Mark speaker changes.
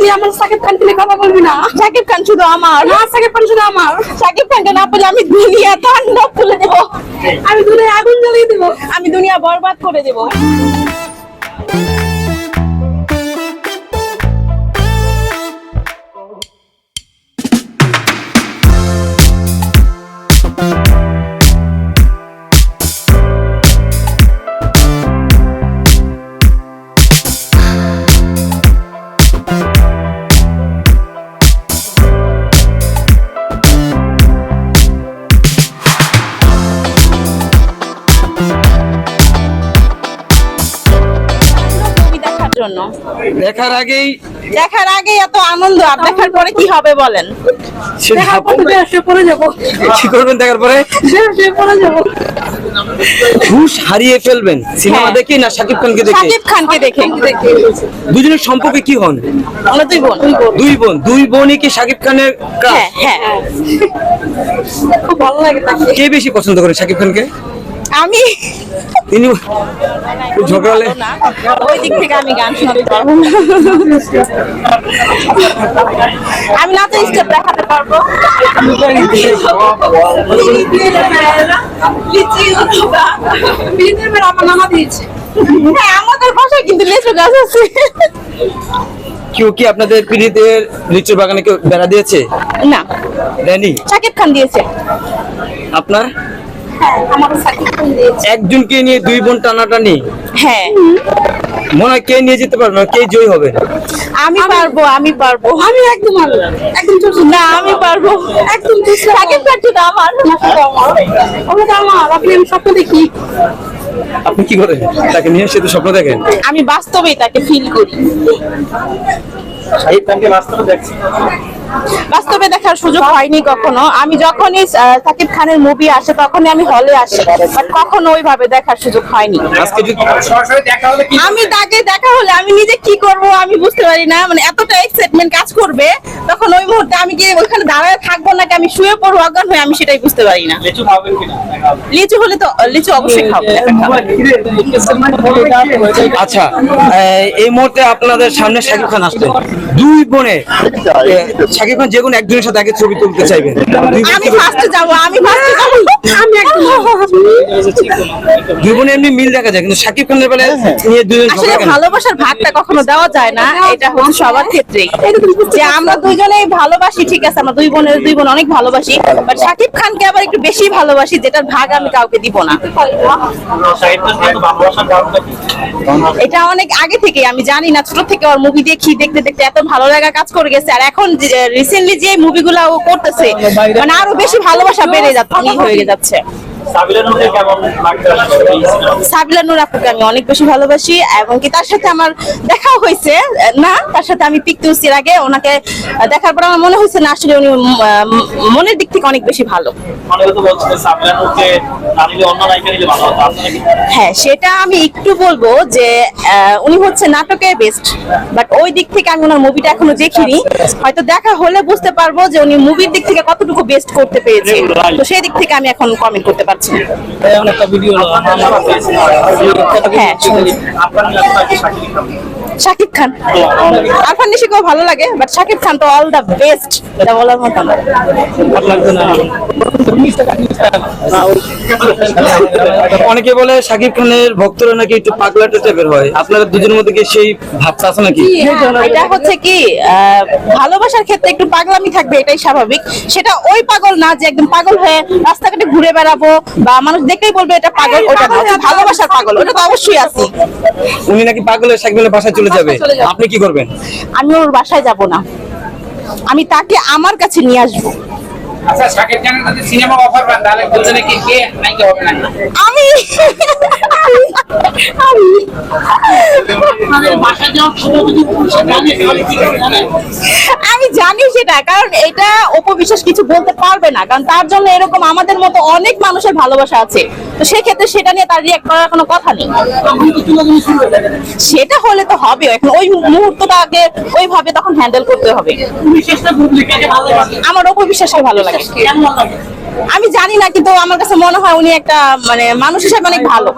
Speaker 1: তুই আমার সাকিব খান নিয়ে কথা বলবি না?
Speaker 2: সাকিব খান শুধু আমার।
Speaker 1: না সাকিব খান শুধু আমার।
Speaker 2: সাকিব খানকে না পেলে আমি দুনিয়া তাণ্ডব খুলে দেব।
Speaker 1: আমি দুনিয়া আগুন জ্বালিয়ে দেবো।
Speaker 2: আমি দুনিয়া বরবাদ করে দেব। জন্য।
Speaker 3: দেখার আগেই
Speaker 2: দেখার আগে এত আনন্দ আর দেখার পরে কি হবে বলেন?
Speaker 1: দেখার পর পড়ে যাব।
Speaker 3: কি করবেন দেখার পরে?
Speaker 1: পড়ে যাব।
Speaker 3: হুশ হারিয়ে ফেলবেন সিনেমা
Speaker 2: হ্যাঁ।
Speaker 3: দেখে না শাকিব খানকে দেখে?
Speaker 2: সাকিব খানকে দেখে।
Speaker 3: দুজনের সম্পর্কে কি হন?
Speaker 2: আমরা দুই বোন।
Speaker 3: দুই বোন। দুই বোনই কি শাকিব খানের?
Speaker 2: হ্যাঁ হ্যাঁ।
Speaker 1: খুব ভালো লাগে
Speaker 3: কে বেশি পছন্দ করেন শাকিব খানকে?
Speaker 2: আমি।
Speaker 3: তিনি ঝগড়া হলে
Speaker 2: ভালো না। ওই দিক থেকে আমি গান শোনাতে পারব না। আমি নাচের স্টেপ দেখাতে পারব।
Speaker 1: আমার দিয়েছে
Speaker 2: হ্যাঁ আমাদের বাসায় কিন্তু লেচু গাছ আছে।
Speaker 3: কেউ কি আপনাদের লিচুর বাগানে কেউ বেড়া দিয়েছে?
Speaker 2: না। সাকিব খান দিয়েছে।
Speaker 3: আপনার? একজনকে নিয়ে দুই বোন টানাটানি?
Speaker 2: হ্যাঁ।
Speaker 3: মনে হয় কে নিয়ে যেতে পারবে না কে জয় হবে?
Speaker 2: আমি পারব আমি পারব।
Speaker 1: আমি একদম একদম
Speaker 2: না আমি পারব।
Speaker 1: একদম
Speaker 2: সাকিব শুধু আমার।
Speaker 1: ওটা আমার। আপনি আমি স্বপ্ন দেখি।
Speaker 3: আপনি কি করেন? তাকে নিয়ে সে তো স্বপ্ন দেখেন?
Speaker 2: আমি বাস্তবেই তাকে ফিল করি।
Speaker 3: খানকে বাস্তবে দেখছি।
Speaker 2: বাস্তবে দেখার সুযোগ হয়নি কখনো। আমি যখনই সাকিব খানের মুভি আসে তখনই আমি হলে আসি। বাট কখনো ওইভাবে দেখার সুযোগ হয়নি। আমি তাকে দেখা হলে আমি নিজে কি করব আমি বুঝতে পারি না। মানে এতটা এক্সাইটমেন্ট কাজ করবে তখন ওই মুহূর্তে আমি কি ওইখানে দাঁড়ায় থাকব নাকি আমি শুয়ে পড়ব অজ্ঞান হয়ে আমি সেটাই বুঝতে পারি না।
Speaker 3: লিচু
Speaker 2: হলে তো লিচু অবশ্যই খাব
Speaker 3: আচ্ছা এই- এই মুহূর্তে আপনাদের সামনে শাকিব খান আসছেন দুই বোনে শাকিব খান যে কোনো একজনের সাথে আগে ছবি তুলতে চাইবেন।
Speaker 2: আমি ফার্স্টে যাব আমি ফার্স্টে যাব।
Speaker 1: আমি একদম
Speaker 3: দুই এমনি মিল দেখা যায় কিন্তু শাকিব খানের নিয়ে দুজন
Speaker 2: আসলে ভালোবাসার ভাগটা কখনো দেওয়া যায় না এটা হচ্ছে সবার ক্ষেত্রেই। যে আমরা দুজনেই ভালোবাসি ঠিক আছে আমরা দুই বোনের দুই বোন অনেক ভালোবাসি বাট শাকিব খানকে আবার একটু বেশি ভালোবাসি যেটার ভাগ আমি কাউকে দিব না। এটা অনেক আগে থেকে আমি জানি না ছোট থেকে ওর মুভি দেখি দেখতে দেখতে এত ভালো লাগা কাজ করে গেছে আর এখন রিসেন্টলি যে মুভিগুলো ও করতেছে মানে আরও বেশি ভালোবাসা বেড়ে যাচ্ছে হয়ে যাচ্ছে। সাবিলা নূর আপুকে আমি অনেক বেশি ভালোবাসি এবং কি তার সাথে আমার দেখাও হয়েছে। না তার সাথে আমি পিক তুলসির আগে ওনাকে দেখার পর আমার মনে হয়েছে না আসলে উনি মনের দিক থেকে অনেক বেশি ভালো। হ্যাঁ সেটা আমি একটু বলব যে উনি হচ্ছে নাটকের বেস্ট বাট ওই দিক থেকে আমি ওনার মুভিটা এখনও দেখিনি। হয়তো দেখা হলে বুঝতে পারব যে উনি মুভির দিক থেকে কতটুকু বেস্ট করতে পেরেছে। তো সেই দিক থেকে আমি এখন কমেন্ট করতে পারছি না। হ্যাঁ। শাকিব খান? আরফান নিশিকেও ভালো লাগে বাট শাকিব খান তো অল দ্য বেস্ট এটা বলার মতো না।
Speaker 3: অনেকে বলে শাকিব খানের ভক্তরা নাকি একটু পাগলা টাইপের হয়। আপনারা দুজনের মধ্যে কি সেই ভাবটা আছে নাকি?
Speaker 2: এটা হচ্ছে কি ভালোবাসার ক্ষেত্রে একটু পাগলামি থাকবে এটাই স্বাভাবিক। সেটা ওই পাগল না যে একদম পাগল হয়ে রাস্তাঘাটে ঘুরে বেড়াবো বা মানুষ দেখলেই বলবে এটা পাগল ওটা ভালোবাসার পাগল। ওটা তো অবশ্যই আছে।
Speaker 3: উনি নাকি পাগলের শাকিবের বাসায় চলে যাবে।
Speaker 2: চলে যাবে।
Speaker 3: আপনি কি করবেন?
Speaker 2: আমি ওর বাসায় যাব না। আমি তাকে আমার কাছে নিয়ে আসব।
Speaker 4: আচ্ছা শাকিব খানের যদি সিনেমা অফার পান তাহলে দুজনে কি কে নাকি হবে না
Speaker 2: আমি! আমি
Speaker 4: জানে
Speaker 2: সেটা, কারণ এটা অপবিশ্বাস কিছু বলতে পারবে না, কারণ তার জন্য এরকম আমাদের মতো অনেক মানুষের ভালোবাসা আছে। তো সেক্ষেত্রে সেটা নিয়ে তার রিয়াক্ট করার কোনো কথা নেই। সেটা হলে তো হবে, এখন ওই মুহূর্তটাকে ওইভাবে তখন হ্যান্ডেল করতে হবে। আমার অপবিশ্বাসকে ভালো
Speaker 4: লাগে।
Speaker 2: আমি জানি না, কিন্তু আমার কাছে মনে হয় উনি একটা মানে মানুষ হিসেবে অনেক ভালো।